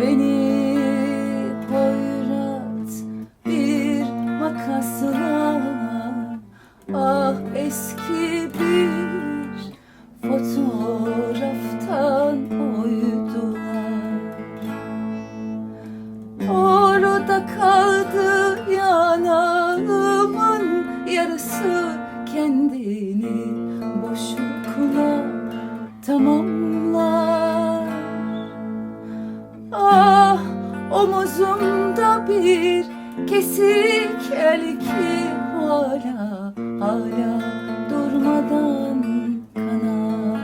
Beni hoyrat bir makasla Ah eski bir fotoğraftan oydular Orada kaldı yanağımın yarısı kendini boşlukla tamamlar omuzumda bir kesik el ki hala hala durmadan kanar.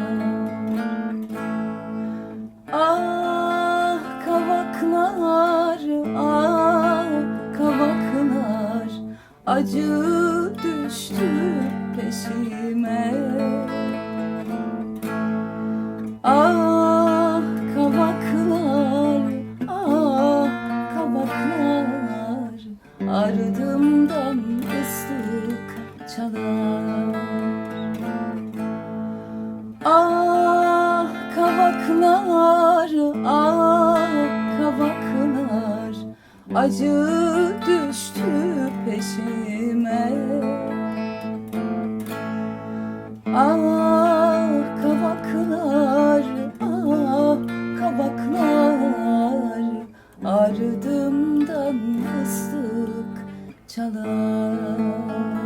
Ah kavaklar, ah kavaklar Acı düştü peşime. Ah Ardımdan fıstık çalar. Ah kavaklar, ah kavaklar. Acı düştü peşime. Ah kavaklar, ah kavaklar. Ardım çalar